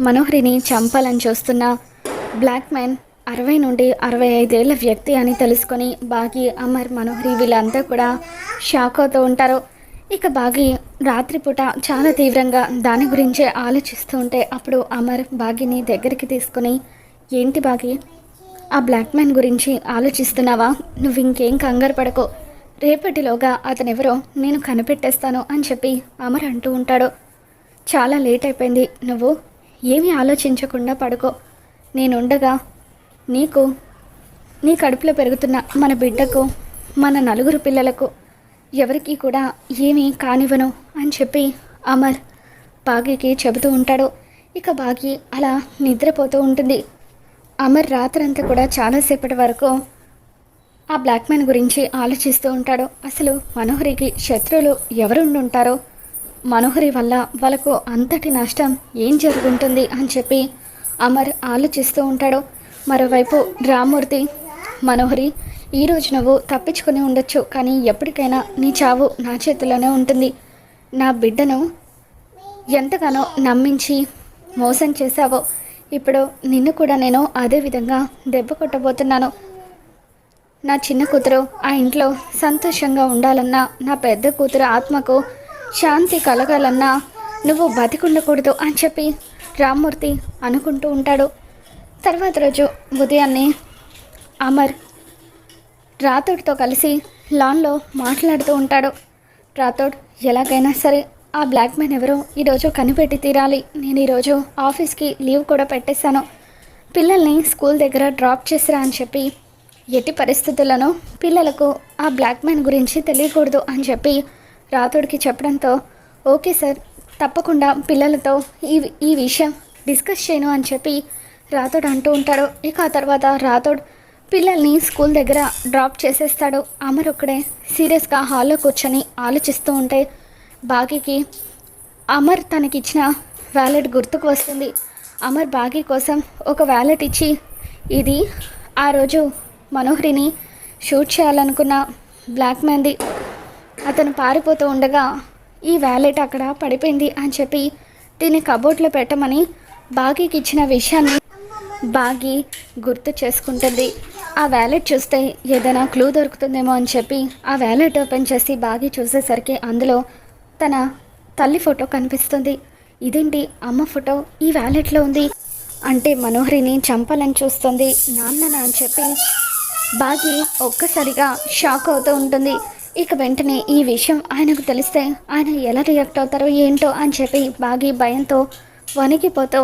మనోహరిని చంపాలని చూస్తున్న black man అరవై నుండి అరవై ఐదేళ్ళ వ్యక్తి అని తెలుసుకొని బాగి అమర్ మనోహరి వీళ్ళంతా కూడా షాక్ అవుతూ ఉంటారు. ఇక బాగి రాత్రిపూట చాలా తీవ్రంగా దాని గురించే ఆలోచిస్తూ ఉంటే అప్పుడు అమర్ బాగిని దగ్గరికి తీసుకుని ఏంటి బాగి ఆ బ్లాక్ మ్యాన్ గురించి ఆలోచిస్తున్నావా? నువ్వు ఇంకేం కంగారు పడకు. రేపటిలోగా అతనెవరో నేను కనిపెట్టేస్తాను అని చెప్పి అమర్ అంటూ ఉంటాడు. చాలా లేట్ అయిపోయింది. నువ్వు ఏమీ ఆలోచించకుండా పడుకో. నేనుండగా నీకు నీ కడుపులో పెరుగుతున్న మన బిడ్డకు మన నలుగురు పిల్లలకు ఎవరికి కూడా ఏమీ కానివ్వను అని చెప్పి అమర్ బాగీకి చెబుతూ ఉంటాడు. ఇక బాగి అలా నిద్రపోతూ ఉంటుంది. అమర్ రాత్రంతా కూడా చాలాసేపటి వరకు ఆ బ్లాక్ మ్యాన్ గురించి ఆలోచిస్తూ ఉంటాడు. అసలు మనోహరికి శత్రువులు ఎవరుండుంటారో? మనోహరి వల్ల వాళ్ళకు అంతటి నష్టం ఏం జరుగుంటుంది అని చెప్పి అమర్ ఆలోచిస్తూ ఉంటాడు. మరోవైపు రామూర్తి మనోహరి ఈరోజు నువ్వు తప్పించుకుని ఉండొచ్చు కానీ ఎప్పటికైనా నీ చావు నా చేతిలోనే ఉంటుంది. నా బిడ్డను ఎంతగానో నమ్మించి మోసం చేశావో. ఇప్పుడు నిన్ను కూడా నేను అదే విధంగా దెబ్బ కొట్టబోతున్నాను. నా చిన్న కూతురు ఆ ఇంట్లో సంతోషంగా ఉండాలన్నా నా పెద్ద కూతురు ఆత్మకు శాంతి కలగాలన్నా నువ్వు బతికుండకూడదు అని చెప్పి రామ్మూర్తి అనుకుంటూ ఉంటాడు. తర్వాత రోజు ఉదయాన్నే అమర్ రాథోడ్తో కలిసి లాన్లో మాట్లాడుతూ ఉంటాడు. రాథోడ్ ఎలాగైనా సరే ఆ బ్లాక్ మ్యాన్ ఎవరో ఈరోజు కనిపెట్టి తీరాలి. నేను ఈరోజు ఆఫీస్కి లీవ్ కూడా పెట్టేశాను. పిల్లల్ని స్కూల్ దగ్గర డ్రాప్ చేసిరా అని చెప్పి ఎట్టి పరిస్థితులను పిల్లలకు ఆ బ్లాక్ మ్యాన్ గురించి తెలియకూడదు అని చెప్పి రాథోడ్కి చెప్పడంతో ఓకే సార్ తప్పకుండా పిల్లలతో ఈ ఈ విషయం డిస్కస్ చేయను అని చెప్పి రాథోడ్ అంటూ ఉంటాడు. ఇక ఆ తర్వాత రాథోడ్ పిల్లల్ని స్కూల్ దగ్గర డ్రాప్ చేసేస్తాడు. అమర్ ఒక్కడే సీరియస్గా హాల్లో కూర్చొని ఆలోచిస్తూ ఉంటే బాగీకి అమర్ తనకిచ్చిన వ్యాలెట్ గుర్తుకు వస్తుంది. అమర్ బాగీ కోసం ఒక వ్యాలెట్ ఇచ్చి ఇది ఆ రోజు మనోహరిని షూట్ చేయాలనుకున్న బ్లాక్ మ్యాన్ది. అతను పారిపోతూ ఉండగా ఈ వ్యాలెట్ అక్కడ పడిపోయింది అని చెప్పి దీన్ని కబోర్డ్లో పెట్టమని బాగీకి ఇచ్చిన విషయాన్ని బాగి గుర్తు చేసుకుంటుంది. ఆ వ్యాలెట్ చూస్తే ఏదైనా క్లూ దొరుకుతుందేమో అని చెప్పి ఆ వ్యాలెట్ ఓపెన్ చేసి బాగి చూసేసరికి అందులో తన తల్లి ఫోటో కనిపిస్తుంది. ఇదేంటి? అమ్మ ఫోటో ఈ వ్యాలెట్లో ఉంది. అంటే మనోహరిని చంపాలని చూస్తుంది నాన్న అని చెప్పి బాగి ఒక్కసారిగా షాక్ అవుతూ ఉంటుంది. ఇక వెంటనే ఈ విషయం ఆయనకు తెలిస్తే ఆయన ఎలా రియాక్ట్ అవుతారో ఏంటో అని చెప్పి బాగి భయంతో వణికిపోతూ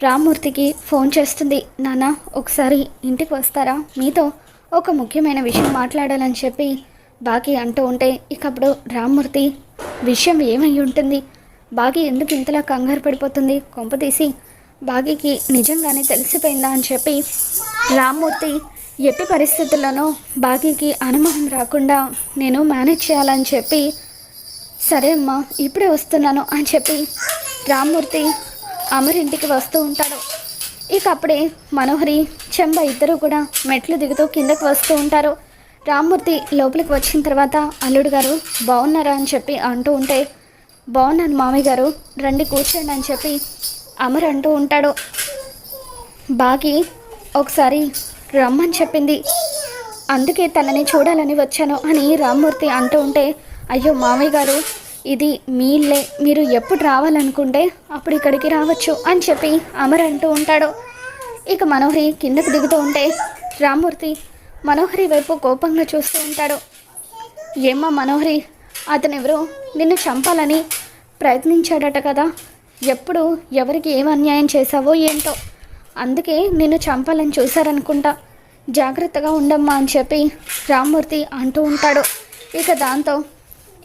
రామ్మూర్తికి ఫోన్ చేస్తుంది. నాన్న ఒకసారి ఇంటికి వస్తారా? మీతో ఒక ముఖ్యమైన విషయం మాట్లాడాలని చెప్పి బాగి అంటూ ఉంటే ఇకప్పుడు రామ్మూర్తి విషయం ఏమై ఉంటుంది? బాగి ఎందుకు ఇంతలా కంగారు పడిపోతుంది? కొంపతీసి బాగికి నిజంగానే తెలిసిపోయిందా అని చెప్పి రామ్మూర్తి ఎట్టి పరిస్థితుల్లోనూ బాగీకి అనుమానం రాకుండా నేను మేనేజ్ చేయాలని చెప్పి సరే అమ్మా ఇప్పుడే వస్తున్నాను అని చెప్పి రామ్మూర్తి అమరింటికి వస్తూ ఉంటాడు. ఇక అప్పుడే మనోహరి చెంబ ఇద్దరు కూడా మెట్లు దిగుతూ కిందకు వస్తూ ఉంటారు. రామ్మూర్తి లోపలికి వచ్చిన తర్వాత అల్లుడు గారు బాగున్నారా? అని చెప్పి అంటూ ఉంటే బాగున్నాను మామయ్య గారు రండి కూర్చోండి అని చెప్పి అమర్ అంటూ ఉంటాడు. బాగి ఒకసారి రమ్మని చెప్పింది. అందుకే తనని చూడాలని వచ్చాను అని రామ్మూర్తి అంటూ ఉంటే అయ్యో మామయ్య గారు ఇది మీ ఇల్లే. మీరు ఎప్పుడు రావాలనుకుంటే అప్పుడు ఇక్కడికి రావచ్చు అని చెప్పి అమర్ అంటూ ఉంటాడు. ఇక మనోహరి కిందకు దిగుతూ ఉంటే రామ్మూర్తి మనోహరి వైపు కోపంగా చూస్తూ ఉంటాడు. ఏమ్మా మనోహరి అతను ఎవరో నిన్ను చంపాలని ప్రయత్నించాడట కదా. ఎప్పుడు ఎవరికి ఏం అన్యాయం చేశావో ఏంటో. అందుకే నిన్ను చంపాలని చూశారనుకుంటా. జాగ్రత్తగా ఉండమ్మా అని చెప్పి రామ్మూర్తి అంటూ ఉంటాడు. ఇక దాంతో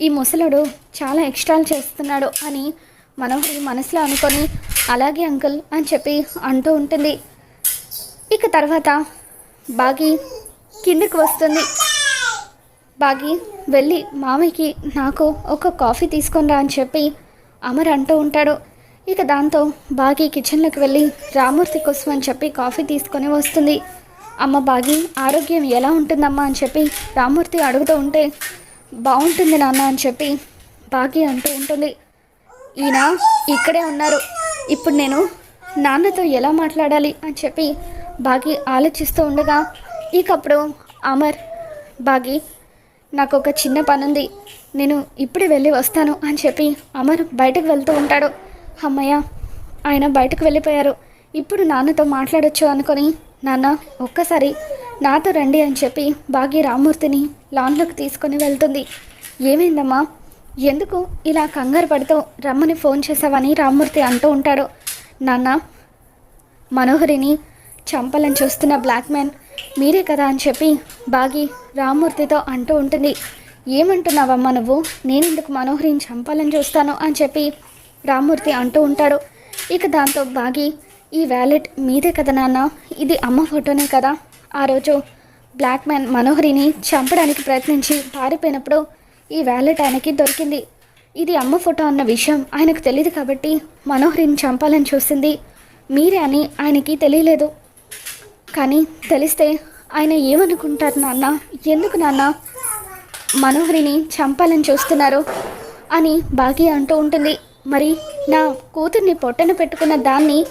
ఈ ముసలుడు చాలా ఎక్స్ట్రాలు చేస్తున్నాడు అని మనోహరి మనసులో అనుకొని అలాగే అంకుల్ అని చెప్పి అంటూ ఉంటుంది. ఇక తర్వాత బాగి కిందకి వస్తుంది. బాగి వెళ్ళి మామయ్యకి నాకు ఒక కాఫీ తీసుకొని రా అని చెప్పి అమర్ అంటూ ఉంటాడు. ఇక దాంతో బాగి కిచెన్లోకి వెళ్ళి రామూర్తి కోసం అని చెప్పి కాఫీ తీసుకొని వస్తుంది. అమ్మ బాగి ఆరోగ్యం ఎలా ఉంటుందమ్మా అని చెప్పి రామూర్తి అడుగుతూ ఉంటే బాగుంటుంది నాన్న అని చెప్పి బాగి అంటూ ఉంటుంది. ఈయన ఇక్కడే ఉన్నారు. ఇప్పుడు నేను నాన్నతో ఎలా మాట్లాడాలి అని చెప్పి బాగి ఆలోచిస్తూ ఉండగా ఇకప్పుడు అమర్ బాగి నాకు ఒక చిన్న పని ఉంది నేను ఇప్పుడే వెళ్ళి వస్తాను అని చెప్పి అమర్ బయటకు వెళ్తూ ఉంటాడు. అమ్మయ్య ఆయన బయటకు వెళ్ళిపోయారు. ఇప్పుడు నాన్నతో మాట్లాడొచ్చు అనుకొని నాన్న ఒక్కసారి నాతో రండి అని చెప్పి బాగి రామ్మూర్తిని లాన్లోకి తీసుకొని వెళ్తుంది. ఏమైందమ్మా? ఎందుకు ఇలా కంగారు పడుతూ రమ్మని ఫోన్ చేసావని రామ్మూర్తి అంటూ ఉంటాడు. నాన్న మనోహరిని చంపాలని చూస్తున్న బ్లాక్ మ్యాన్ మీరే కదా అని చెప్పి బాగి రామ్మూర్తితో అంటూ ఉంటుంది. ఏమంటున్నావమ్మా నువ్వు? నేనెందుకు మనోహరిని చంపాలని చూస్తాను అని చెప్పి రామ్మూర్తి అంటూ ఉంటాడు. ఇక దాంతో బాగి ఈ వ్యాలెట్ మీదే కదా నాన్న? ఇది అమ్మ ఫోటోనే కదా. ఆ రోజు బ్లాక్ మ్యాన్ మనోహరిని చంపడానికి ప్రయత్నించి పారిపోయినప్పుడు ఈ వ్యాలెట్ ఆయనకి దొరికింది. ఇది అమ్మ ఫోటో అన్న విషయం ఆయనకు తెలియదు కాబట్టి మనోహరిని చంపాలని చూసింది మీరే అని ఆయనకి తెలియలేదు. కానీ తెలిస్తే ఆయన ఏమనుకుంటారు నాన్న? ఎందుకు నాన్న మనోహరిని చంపాలని చూస్తున్నారు? అని బాగి అంటూ ఉంటుంది. మరి నా కూతుర్ని పొట్టన పెట్టుకున్న దాన్ని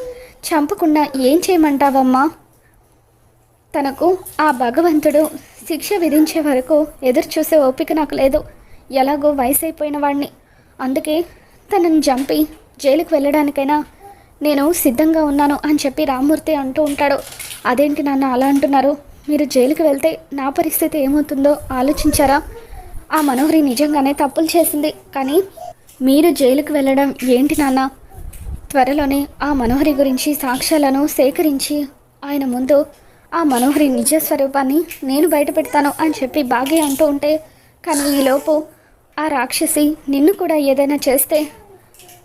చంపకుండా ఏం చేయమంటావమ్మా? తనకు ఆ భగవంతుడు శిక్ష విధించే వరకు ఎదురు చూసే ఓపిక నాకు లేదు. ఎలాగో వయసు అయిపోయిన వాడిని అందుకే తనని చంపి జైలుకు వెళ్ళడానికైనా నేను సిద్ధంగా ఉన్నాను అని చెప్పి రామ్మూర్తి అంటూ ఉంటాడు. అదేంటి నాన్న అలా అంటున్నారు? మీరు జైలుకి వెళ్తే నా పరిస్థితి ఏమవుతుందో ఆలోచించారా? ఆ మనోహరి నిజంగానే తప్పులు చేసింది. కానీ మీరు జైలుకు వెళ్ళడం ఏంటి నాన్న? త్వరలోనే ఆ మనోహరి గురించి సాక్ష్యాలను సేకరించి ఆయన ముందు ఆ మనోహరి నిజ స్వరూపాన్ని నేను బయటపెడతాను అని చెప్పి బాగే అంటూ ఉంటే కానీ ఈలోపు ఆ రాక్షసి నిన్ను కూడా ఏదైనా చేస్తే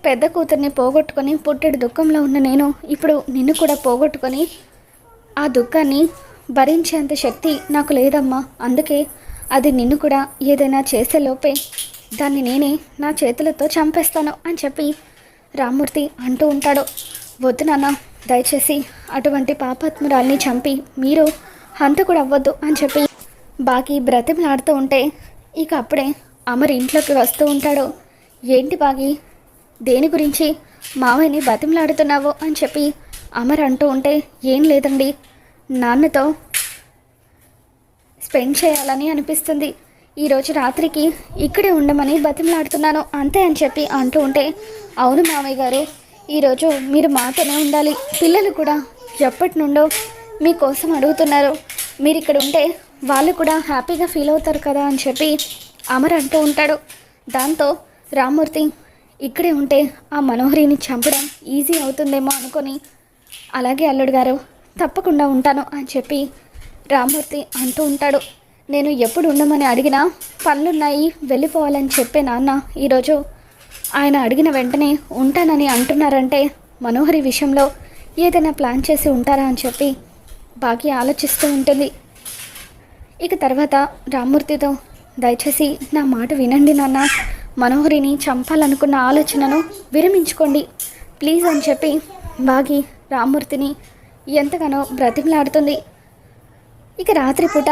పెద్ద కూతుర్ని పోగొట్టుకొని పుట్టెడు దుఃఖంలో ఉన్న నేను ఇప్పుడు నిన్ను కూడా పోగొట్టుకొని ఆ దుఃఖాన్ని భరించేంత శక్తి నాకు లేదమ్మా. అందుకే అది నిన్ను కూడా ఏదైనా చేసే లోపే దాన్ని నేనే నా చేతులతో చంపేస్తాను అని చెప్పి రామ్మూర్తి అంటూ ఉంటాడు. వద్దు నాన్న దయచేసి అటువంటి పాపాత్మురాల్ని చంపి మీరు హంతకుడు అవ్వద్దు అని చెప్పి బాకీ బ్రతిమలాడుతూ ఉంటే ఇక అప్పుడే అమర్ ఇంట్లోకి వస్తూ ఉంటాడు. ఏంటి బాగి దేని గురించి మావయ్యని బతిమలాడుతున్నావు అని చెప్పి అమర్ అంటూ ఉంటే ఏం లేదండి. నాన్నతో స్పెండ్ చేయాలని అనిపిస్తుంది. ఈరోజు రాత్రికి ఇక్కడే ఉండమని బతిమలాడుతున్నాను అంతే అని చెప్పి అంటూ ఉంటే అవును మామయ్య గారు ఈరోజు మీరు మాతోనే ఉండాలి. పిల్లలు కూడా ఎప్పటి నుండో మీకోసం అడుగుతున్నారు. మీరు ఇక్కడ ఉంటే వాళ్ళు కూడా హ్యాపీగా ఫీల్ అవుతారు కదా అని చెప్పి అమర్ అంటూ ఉంటాడు. దాంతో రామ్మూర్తి ఇక్కడే ఉంటే ఆ మనోహరిని చంపడం ఈజీ అవుతుందేమో అనుకొని అలాగే అల్లుడు గారు తప్పకుండా ఉంటాను అని చెప్పి రామ్మూర్తి అంటూ ఉంటాడు. నేను ఎప్పుడు ఉండమని అడిగినా పనులున్నాయి వెళ్ళిపోవాలని చెప్పే నాన్న ఈరోజు. ఆయన అడిగిన వెంటనే ఉంటానని అంటున్నారంటే మనోహరి విషయంలో ఏదైనా ప్లాన్ చేసి ఉంటారా అని చెప్పి బాగా ఆలోచిస్తూ ఉంటుంది. ఇక తర్వాత రామ్మూర్తితో దయచేసి నా మాట వినండి నాన్న. మనోహరిని చంపాలనుకున్న ఆలోచనను విరమించుకోండి. ప్లీజ్ అని చెప్పి బాగి రామ్మూర్తిని ఎంతగానో బ్రతిమలాడుతుంది. ఇక రాత్రిపూట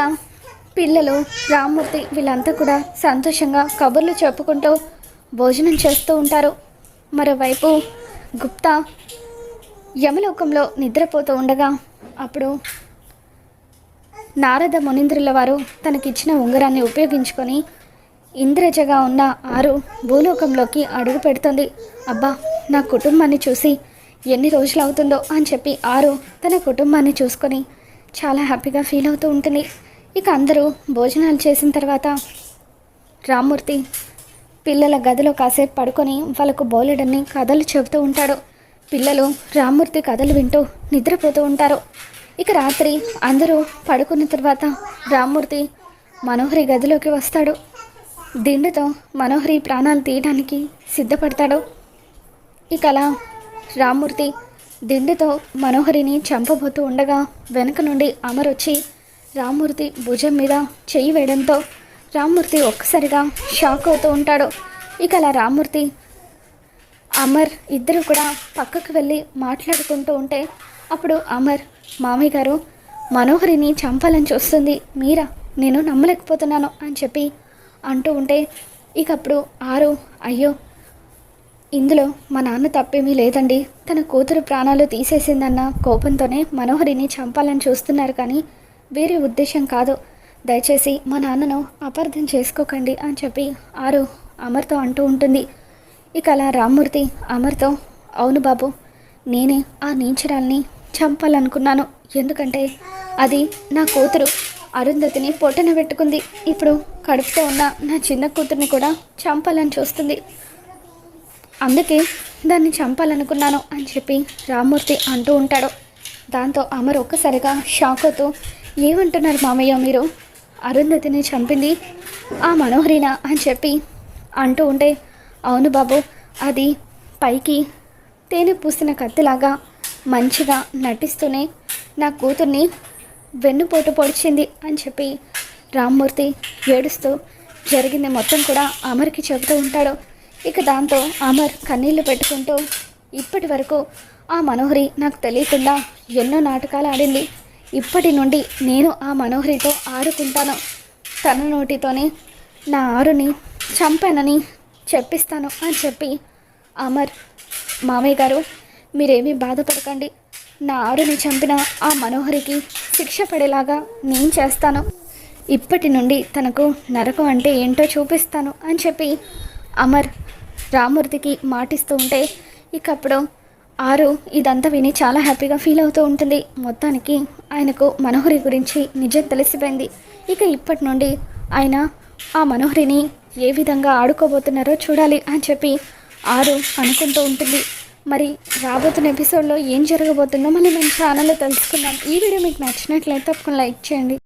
పిల్లలు రామ్మూర్తి వీళ్ళంతా కూడా సంతోషంగా కబుర్లు చెప్పుకుంటూ భోజనం చేస్తూ ఉంటారు. మరోవైపు గుప్తా యమలోకంలో నిద్రపోతూ ఉండగా అప్పుడు నారద మునీంద్రుల వారు తనకిచ్చిన ఉంగరాన్ని ఉపయోగించుకొని ఇంద్రజగా ఉన్న ఆరు భూలోకంలోకి అడుగు పెడుతుంది. అబ్బా నా కుటుంబాన్ని చూసి ఎన్ని రోజులు అవుతుందో అని చెప్పి ఆరు తన కుటుంబాన్ని చూసుకొని చాలా హ్యాపీగా ఫీల్ అవుతూ ఉంటుంది. ఇక అందరూ భోజనాలు చేసిన తర్వాత రామ్మూర్తి పిల్లల గదిలో కాసేపు పడుకొని వాళ్ళకు బోలెడన్ని కథలు చెబుతూ ఉంటాడు. పిల్లలు రామ్మూర్తి కథలు వింటూ నిద్రపోతూ ఉంటారు. ఇక రాత్రి అందరూ పడుకున్న తర్వాత రామ్మూర్తి మనోహరి గదిలోకి వస్తాడు. దిండుతో మనోహరి ప్రాణాలు తీయడానికి సిద్ధపడతాడు. ఇక అలా రామ్మూర్తి దిండుతో మనోహరిని చంపబోతూ ఉండగా వెనక నుండి అమరొచ్చి రామ్మూర్తి భుజం మీద చెయ్యి వేయడంతో రామ్మూర్తి ఒక్కసారిగా షాక్ అవుతూ ఉంటాడు. ఇక అలా రామ్మూర్తి అమర్ ఇద్దరు కూడా పక్కకు వెళ్ళి మాట్లాడుకుంటూ ఉంటే అప్పుడు అమర్ మామయ్య గారు మనోహరిని చంపాలని చూస్తుంది. మీరా? నేను నమ్మలేకపోతున్నాను అని చెప్పి అంటూ ఉంటే ఇక అప్పుడు ఆరు అయ్యో ఇందులో మా నాన్న తప్పేమీ లేదండి. తన కూతురు ప్రాణాలు తీసేసిందన్న కోపంతోనే మనోహరిని చంపాలని చూస్తున్నారు కానీ వేరే ఉద్దేశం కాదు. దయచేసి మా నాన్నను అపార్థం చేసుకోకండి అని చెప్పి ఆరు అమర్తో అంటూ ఉంటుంది. ఇక అలా రామ్మూర్తి అమర్తో అవును బాబు నేనే ఆ నీచరాల్ని చంపాలనుకున్నాను. ఎందుకంటే అది నా కూతురు అరుంధతిని పొట్టన పెట్టుకుంది. ఇప్పుడు కడుపుతో ఉన్న నా చిన్న కూతుర్ని కూడా చంపాలని చూస్తుంది. అందుకే దాన్ని చంపాలనుకున్నాను అని చెప్పి రామ్మూర్తి అంటూ ఉంటాడు. దాంతో అమర్ ఒక్కసారిగా షాక్ అవుతూ ఏమంటున్నారు మామయ్య మీరు? అరుంధతిని చంపింది ఆ మనోహరినా అని చెప్పి అంటూ ఉంటే అవును బాబు అది పైకి తేనె పూసిన కత్తిలాగా మంచిగా నటిస్తూనే నా కూతుర్ని వెన్నుపోటు పొడిచింది అని చెప్పి రామ్మూర్తి ఏడుస్తూ జరిగింది మొత్తం కూడా అమర్కి చెబుతూ ఉంటాడు. ఇక దాంతో అమర్ కన్నీళ్ళు పెట్టుకుంటూ ఇప్పటి వరకు ఆ మనోహరి నాకు తెలియకుండా ఎన్నో నాటకాలు ఆడింది. ఇప్పటి నుండి నేను ఆ మనోహరితో ఆడుకుంటాను. తన నోటితోనే నా ఆరుని చంపానని చెప్పిస్తాను అని చెప్పి అమర్ మామయ్య గారు మీరేమీ బాధపడకండి. నా ఆరుని చంపిన ఆ మనోహరికి శిక్ష పడేలాగా నేను చేస్తాను. ఇప్పటి నుండి తనకు నరకం అంటే ఏంటో చూపిస్తాను అని చెప్పి అమర్ రామూర్తికి మాటిస్తూ ఉంటే ఇకప్పుడు ఆరు ఇదంతా విని చాలా హ్యాపీగా ఫీల్ అవుతూ ఉంటుంది. మొత్తానికి ఆయనకు మనోహరి గురించి నిజం తెలిసిపోయింది. ఇక ఇప్పటి నుండి ఆయన ఆ మనోహరిని ఏ విధంగా ఆడుకోబోతున్నారో చూడాలి అని చెప్పి ఆరు అనుకుంటూ ఉంటుంది. మరి రాబోతున్న ఎపిసోడ్లో ఏం జరగబోతుందో మళ్ళీ మేము ఛానల్లో తెలుసుకుందాం. ఈ వీడియో మీకు నచ్చినట్లయితే తప్పకుండా లైక్ చేయండి.